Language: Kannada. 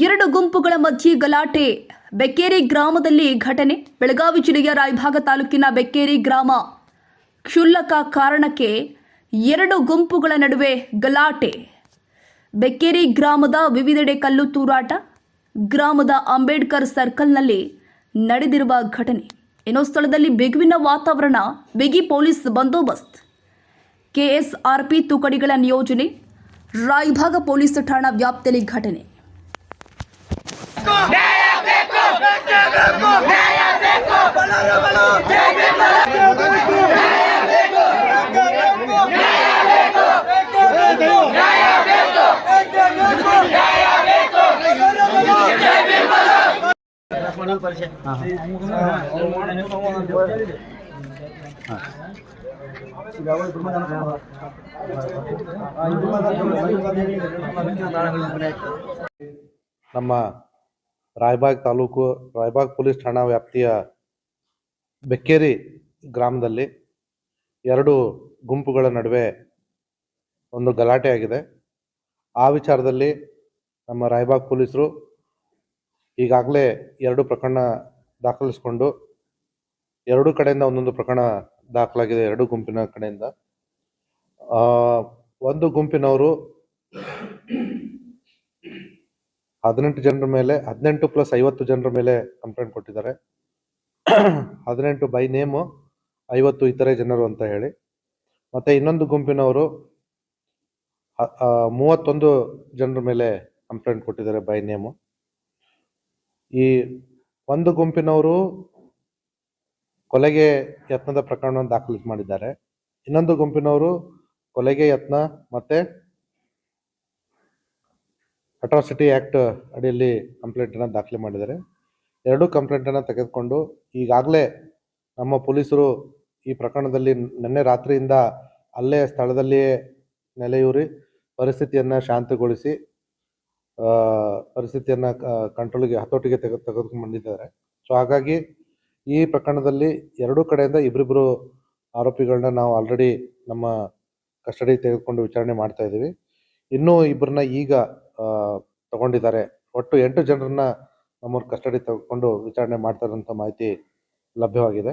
ಎರಡು ಗುಂಪುಗಳ ಮಧ್ಯೆ ಗಲಾಟೆ. ಬೆಕ್ಕೇರಿ ಗ್ರಾಮದಲ್ಲಿ ಘಟನೆ. ಬೆಳಗಾವಿ ಜಿಲ್ಲೆಯ ರಾಯಭಾಗ ತಾಲೂಕಿನ ಬೆಕ್ಕೇರಿ ಗ್ರಾಮ. ಕ್ಷುಲ್ಲಕ ಕಾರಣಕ್ಕೆ ಎರಡು ಗುಂಪುಗಳ ನಡುವೆ ಗಲಾಟೆ. ಬೆಕ್ಕೇರಿ ಗ್ರಾಮದ ವಿವಿಧೆಡೆ ಕಲ್ಲು ತೂರಾಟ. ಗ್ರಾಮದ ಅಂಬೇಡ್ಕರ್ ಸರ್ಕಲ್ನಲ್ಲಿ ನಡೆದಿರುವ ಘಟನೆ. ಏನೋ ಸ್ಥಳದಲ್ಲಿ ಬಿಗುವಿನ ವಾತಾವರಣ, ಬಿಗಿ ಪೊಲೀಸ್ ಬಂದೋಬಸ್ತ್. ಕೆಎಸ್ಆರ್ಪಿ ತುಕಡಿಗಳ ನಿಯೋಜನೆ. ರಾಯಭಾಗ ಪೊಲೀಸ್ ಠಾಣಾ ವ್ಯಾಪ್ತಿಯಲ್ಲಿ ಘಟನೆ. ನಮ್ಮ ರಾಯಬಾಗ್ ತಾಲೂಕು ರಾಯಬಾಗ್ ಪೊಲೀಸ್ ಠಾಣಾ ವ್ಯಾಪ್ತಿಯ ಬೆಕ್ಕೇರಿ ಗ್ರಾಮದಲ್ಲಿ ಎರಡು ಗುಂಪುಗಳ ನಡುವೆ ಒಂದು ಗಲಾಟೆ ಆಗಿದೆ ಆ ವಿಚಾರದಲ್ಲಿ ನಮ್ಮ ರಾಯಬಾಗ್ ಪೊಲೀಸರು ಈಗಾಗಲೇ ಎರಡು ಪ್ರಕರಣ ದಾಖಲಿಸಿಕೊಂಡು ಎರಡು ಕಡೆಯಿಂದ ಒಂದೊಂದು ಪ್ರಕರಣ ದಾಖಲಾಗಿದೆ, ಎರಡು ಗುಂಪಿನ ಕಡೆಯಿಂದ. ಒಂದು ಗುಂಪಿನವರು ಹದಿನೆಂಟು ಜನರ ಮೇಲೆ, ಹದಿನೆಂಟು ಪ್ಲಸ್ ಐವತ್ತು ಜನರ ಮೇಲೆ ಕಂಪ್ಲೇಂಟ್ ಕೊಟ್ಟಿದ್ದಾರೆ. ಹದಿನೆಂಟು ಬೈ ನೇಮು, ಐವತ್ತು ಇತರೆ ಜನರು ಅಂತ ಹೇಳಿ. ಮತ್ತೆ ಇನ್ನೊಂದು ಗುಂಪಿನವರು ಮೂವತ್ತೊಂದು ಜನರ ಮೇಲೆ ಕಂಪ್ಲೇಂಟ್ ಕೊಟ್ಟಿದ್ದಾರೆ ಬೈ ನೇಮು. ಈ ಒಂದು ಗುಂಪಿನವರು ಕೊಲೆಗೆ ಯತ್ನದ ಪ್ರಕರಣವನ್ನು ದಾಖಲು ಮಾಡಿದ್ದಾರೆ. ಇನ್ನೊಂದು ಗುಂಪಿನವರು ಕೊಲೆಗೆ ಯತ್ನ ಮತ್ತೆ ಅಟ್ರಾಸಿಟಿ ಆ್ಯಕ್ಟ್ ಅಡಿಯಲ್ಲಿ ಕಂಪ್ಲೇಂಟನ್ನು ದಾಖಲೆ ಮಾಡಿದ್ದಾರೆ. ಎರಡೂ ಕಂಪ್ಲೇಂಟನ್ನು ತೆಗೆದುಕೊಂಡು ಈಗಾಗಲೇ ನಮ್ಮ ಪೊಲೀಸರು ಈ ಪ್ರಕರಣದಲ್ಲಿ ನಿನ್ನೆ ರಾತ್ರಿಯಿಂದ ಅಲ್ಲೇ ಸ್ಥಳದಲ್ಲಿಯೇ ನೆಲೆಯೂರಿ ಪರಿಸ್ಥಿತಿಯನ್ನು ಶಾಂತಗೊಳಿಸಿ ಪರಿಸ್ಥಿತಿಯನ್ನು ಕಂಟ್ರೋಲ್ಗೆ ಹತೋಟಿಗೆ ತೆಗೆ ತೆಗೆದುಕೊಂಡು ಬಂದಿದ್ದಾರೆ. ಸೊ ಹಾಗಾಗಿ ಈ ಪ್ರಕರಣದಲ್ಲಿ ಎರಡೂ ಕಡೆಯಿಂದ ಇಬ್ಬರಿಬ್ಬರು ಆರೋಪಿಗಳನ್ನ ನಾವು ಆಲ್ರೆಡಿ ನಮ್ಮ ಕಸ್ಟಡಿ ತೆಗೆದುಕೊಂಡು ವಿಚಾರಣೆ ಮಾಡ್ತಾ ಇದ್ದೀವಿ. ಇನ್ನೂ ಇಬ್ಬರನ್ನ ಈಗ ತಗೊಂಡಿದ್ದಾರೆ. ಒಟ್ಟು ಎಂಟು ಜನರನ್ನ ನಮ್ಮವ್ರ ಕಸ್ಟಡಿ ತೆಗೆದುಕೊಂಡು ವಿಚಾರಣೆ ಮಾಡ್ತಾರಂತ ಮಾಹಿತಿ ಲಭ್ಯವಾಗಿದೆ.